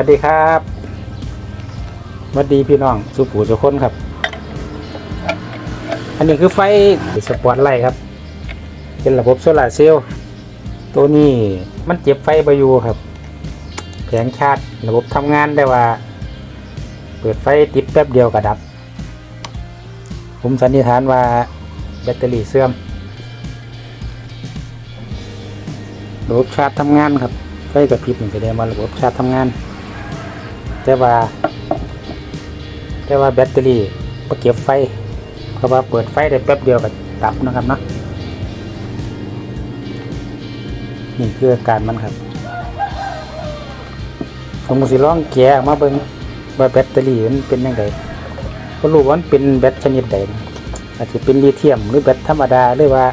วัสดีครับสวัสดีพี่น้องสุปูสุคนครับ อันนี้คือไฟสปอตไลท์ครับ เป็นระบบโซลาร์เซลล์ตัวนี้มันเจ็บไฟไปอยู่ครับ แผงชาร์จระบบทำงานได้ว่า เปิดไฟติดแป๊บเดียวก็ดับ ผมสันนิษฐานว่าแบตเตอรี่เสื่อมระบบชาร์จทำงานครับไฟกระพริบนี่แสดงว่าระบบชาร์จทำงาน แต่ว่า แต่ว่าแบตเตอรี่ก็เก็บไฟเพราะว่าเปิดไฟได้แป๊บเดียวก็ดับนะครับเนาะนี่คืออาการมันครับ ผมสิลองแกะมาเบิ่งว่าแบตเตอรี่มันเป็นยังไงก็รู้ว่ามันเป็นแบตชนิดใดนอาจจะเป็นลิเธียมหรือแบตธรรมดาหรือว่า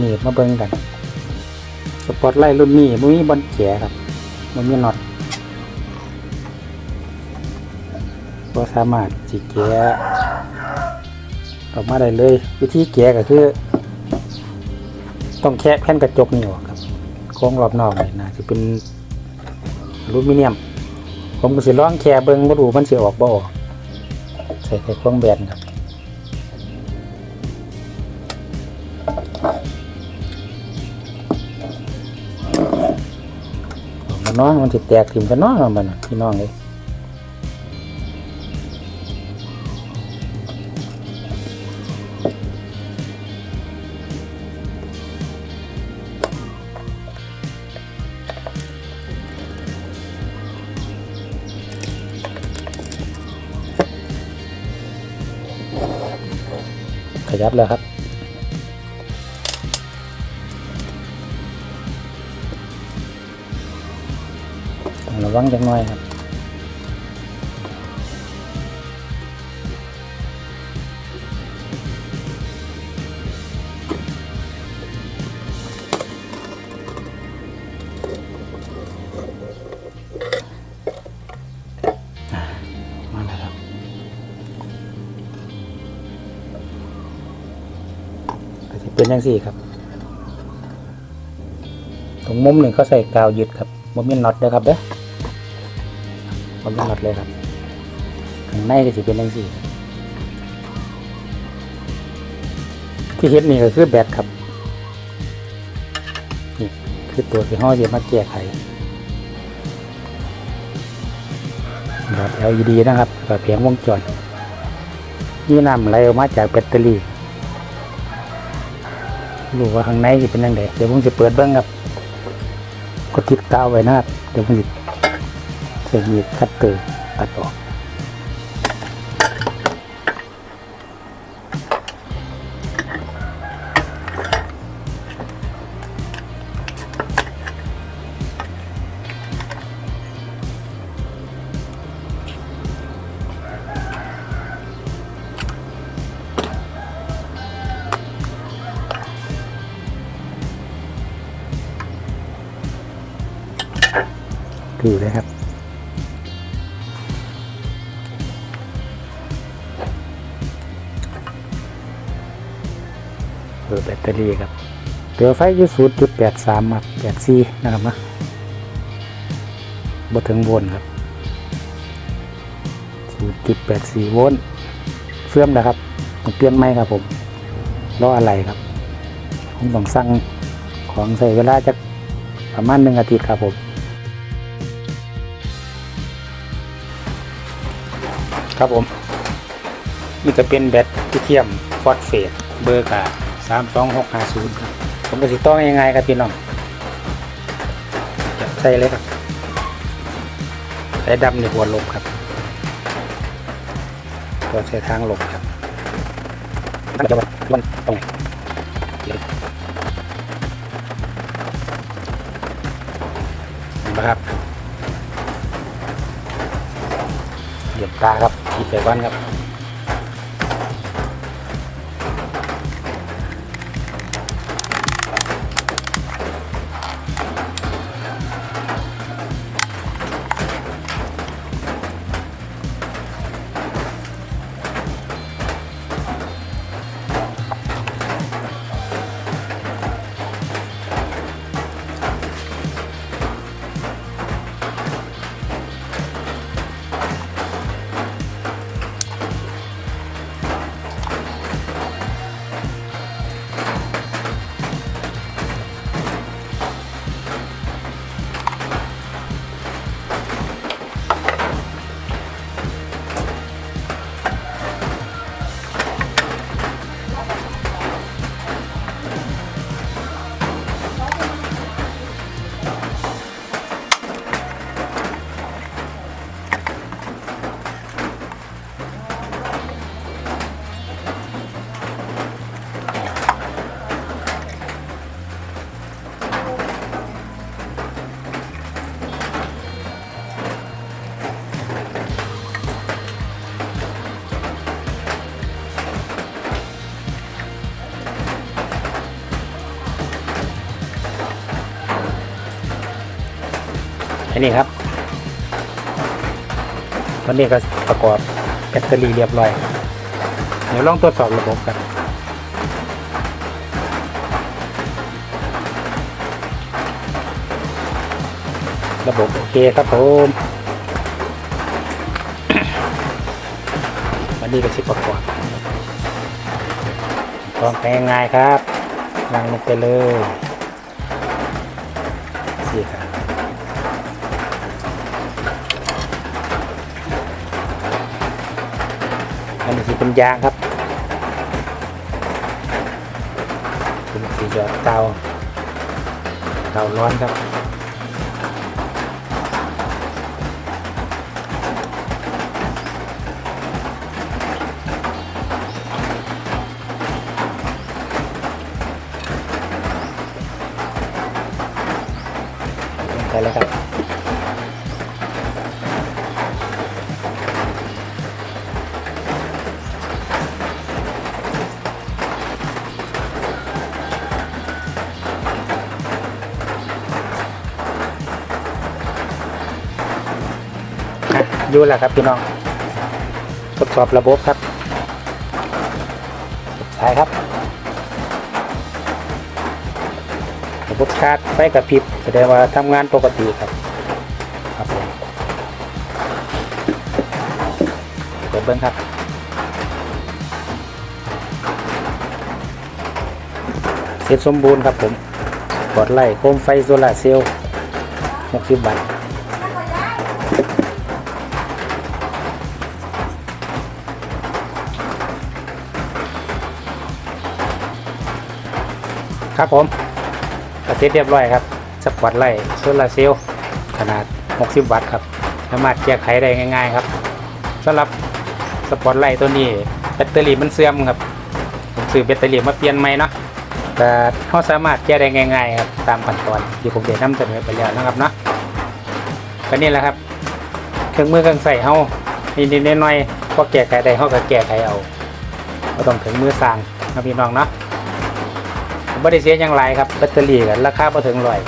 นี่มาเบิ่งกัน สปอตไลท์รุ่นนี้มันมีบอลแกะครับมันมีน็อต ก็สามารถจิแกะออกมาได้เลย วิธีแกะก็คือ ต้องแคะแผ่นกระจกนี่ออกครับโค้งรอบนอกนี่นะจะเป็นอลูมิเนียม ผมก็สิลองแค่เบิ่งบ่รู้มันสิออกบ่ออกใส่ไข่ควงแบนครับออกมาเนาะมันสิแตกถิ่มกันเนาะมันพี่น้องเลย ขยับแล้วครับ ระวังจังหน่อยครับ เป็นย่างสี่ครับตรงมุมหนึ่งเขาใส่กาวยึดครับมุมมีน็อตเด้อครับเด้อมุมมีน็อตเลยครับข้างในก็จะเป็นย่างสี่ที่เห็นนี่ก็คือแบตครับนี่คือตัวที่ห้อจะมาแก้ไขหลอด LED นะครับกับเพียงวงจรนี่นำไหลออกมาจากแบตเตอรี่ รู้ว่าข้างในจะเป็นยังไงเดี๋ยวผมจะเปิดเบิ้งครับกดติดกาวไว้นะครับเดี๋ยวผมจะใช้มีดคัตเตอร์ตัดออก ดูเลยครับเปิดแบตเตอรี่ครับเหลือไฟอยู่ศูนย์จุดแปดสามครับแปดสี่นะครับนะบถึงโวลต์ครับศูนย์จุดแปดสี่โวลต์เสื่อมนะครับต้องเปลี่ยนไหมครับผมล้ออะไรครับผมต้องสั่งของใส่เวลาจะประมาณหนึ่งอาทิตย์ครับผม ครับผมนี่จะเป็นแบตที่เทียมฟอสเฟตเบอร์กาสามสองหกห้าศูนย์ครับผมก็สิต้องยังไงครับพี่น้องจับใส่เลยครับใส่ดำในหัวลบครับตัวใช้ทางลบครับมันจะวันตรงไหนเดี๋ยวเห็นไหมครับ เหยียบตาครับขีดไปวันครับ อันนี้ครับวันนี้ก็ประกอบแบตเตอรี่เรียบร้อย เดี๋ยวลองตรวจสอบระบบกันระบบโอเคครับผมวันนี้ก็ชิปประกอบลองไปง่ายครับนั่งลงไปเลย ยางครับเป็นสีหยอดเตาเตาร้อนครับไปเลยครับ อยู่แล้วครับพี่น้อง ทดสอบระบบครับสายครับ ระบบชาร์จไฟกระพริบแสดงว่าทำงานปกติครับ ครับผมเปิดเบิ้งครับเสร็จสมบูรณ์ครับผมกดไล่โคมไฟโซลาร์เซลล์60วัตต์ ครับผมก็เสร็จเรียบร้อยครับสปอตไลท์โซลาร์เซลล์ขนาด 60 วัตต์ครับสามารถแก้ไขได้ง่าย ๆ ครับสำหรับสปอตไลท์ตัวนี้แบตเตอรี่มันเสื่อมครับผมซื้อแบตเตอรี่มาเปลี่ยนใหม่เนาะแต่เขาสามารถแก้ได้ง่ายๆครับตามขั้นตอนที่ผมได้นำเสนอไปแล้วนะครับเนาะก็นี่แหละครับ เครื่องมือเครื่องใส่เขานิดๆหน่อยๆพอแก้ไขได้เขาก็แก้ไขเอาก็ต้องถึงมือสร้างนะพี่น้องเนาะ ผมไม่ได้เสียอย่างไรครับแบตเตอรี่กันราคาพอถึงร้อย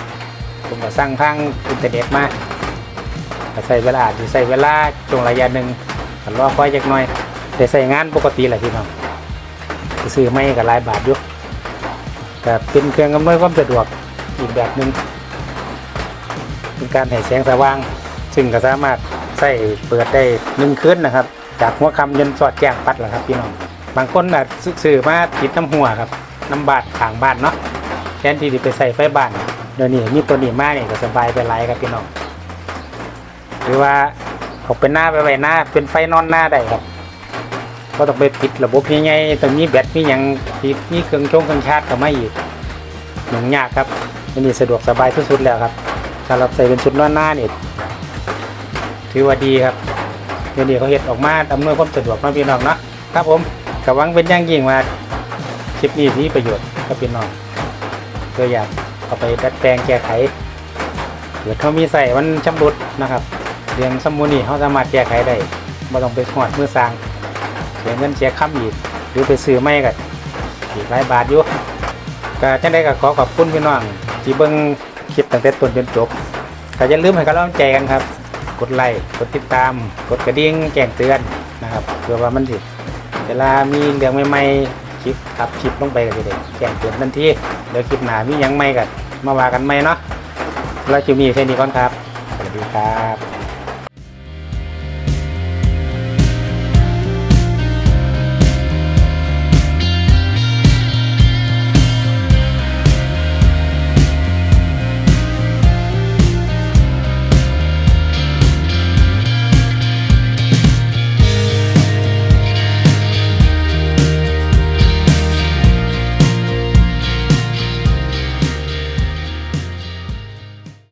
ผมก็สั่งทางอินเทอร์เน็ตมาใช้เวลาอาจจะใช้เวลาช่วงระยะหนึ่งก็รอคอยจักหน่อยแต่ใช้งานปกติแหละพี่น้องซื้อไม่ก็หลายบาทอยู่ก็เป็นเครื่องอำนวยความสะดวกอีกแบบหนึ่งเป็นการให้แสงสว่าง ซึ่งก็สามารถใส่เปิดได้หนึ่งคืนนะครับ จากหัวคำยันสอดแจ้งปัดแหละครับพี่น้องบางคนอาจซื้อมาติดน้ำหัวครับ น้ำบาดขางบ้านเนาะแทนที่จะไปใส่ไฟบ้านเดี๋ยวนี้มีตัวนี้มากเนี่ยก็สบายไปหลายครับพี่น้องหรือว่าเขาเป็นหน้าไปไว้หน้าเป็นไฟนอนหน้าได้ครับก็ต้องไปปิดระบบยังไงตรงนี้แบตมีหยังปิดมีเครื่องชงเครื่องชาร์จเข้ามาอีกหนุ่งยากครับอันนี้สะดวกสบายที่สุดแล้วครับถ้าเราใส่เป็นชุดนอนหน้าเนี่ยถือว่าดีครับเดี๋ยวนี้เขาเฮ็ดออกมาอำนวยความสะดวกเนาะพี่น้องเนาะครับผมกหวังเป็นย่างยิ่งว่า คลิปนี้มีประโยชน์กับพี่น้องก็อยากเอาไปดัดแปลงแก้ไขเกิดเขามีใส่มันชำรุดนะครับเรื่องสมุนี่เขาสามารถแก้ไขได้ไม่ต้องไปหอดมือสางเสียเงินเสียค่ำอีกหรือไปซื้อไม่กันอีกหลายบาทอยู่ก็จังได้ก็ขอขอบคุณพี่น้องที่เบิ่งคลิปตั้งแต่ต้นจนจบก็อย่าลืมให้กำลังใจกันครับ กดไลค์กดติดตาม กดกระดิ่งแจ้งเตือนนะครับเพื่อว่ามันสิเวลามีเรื่องใหม่ๆ คลิปขับคลิปลงไปก็จะได้แจ้งเตือนทันทีเดี๋ยวคลิปหน้ามียังไม่กันมาว่ากันไหมเนาะเราจะมีแค่นี้ก่อนครับสวัสดีครับ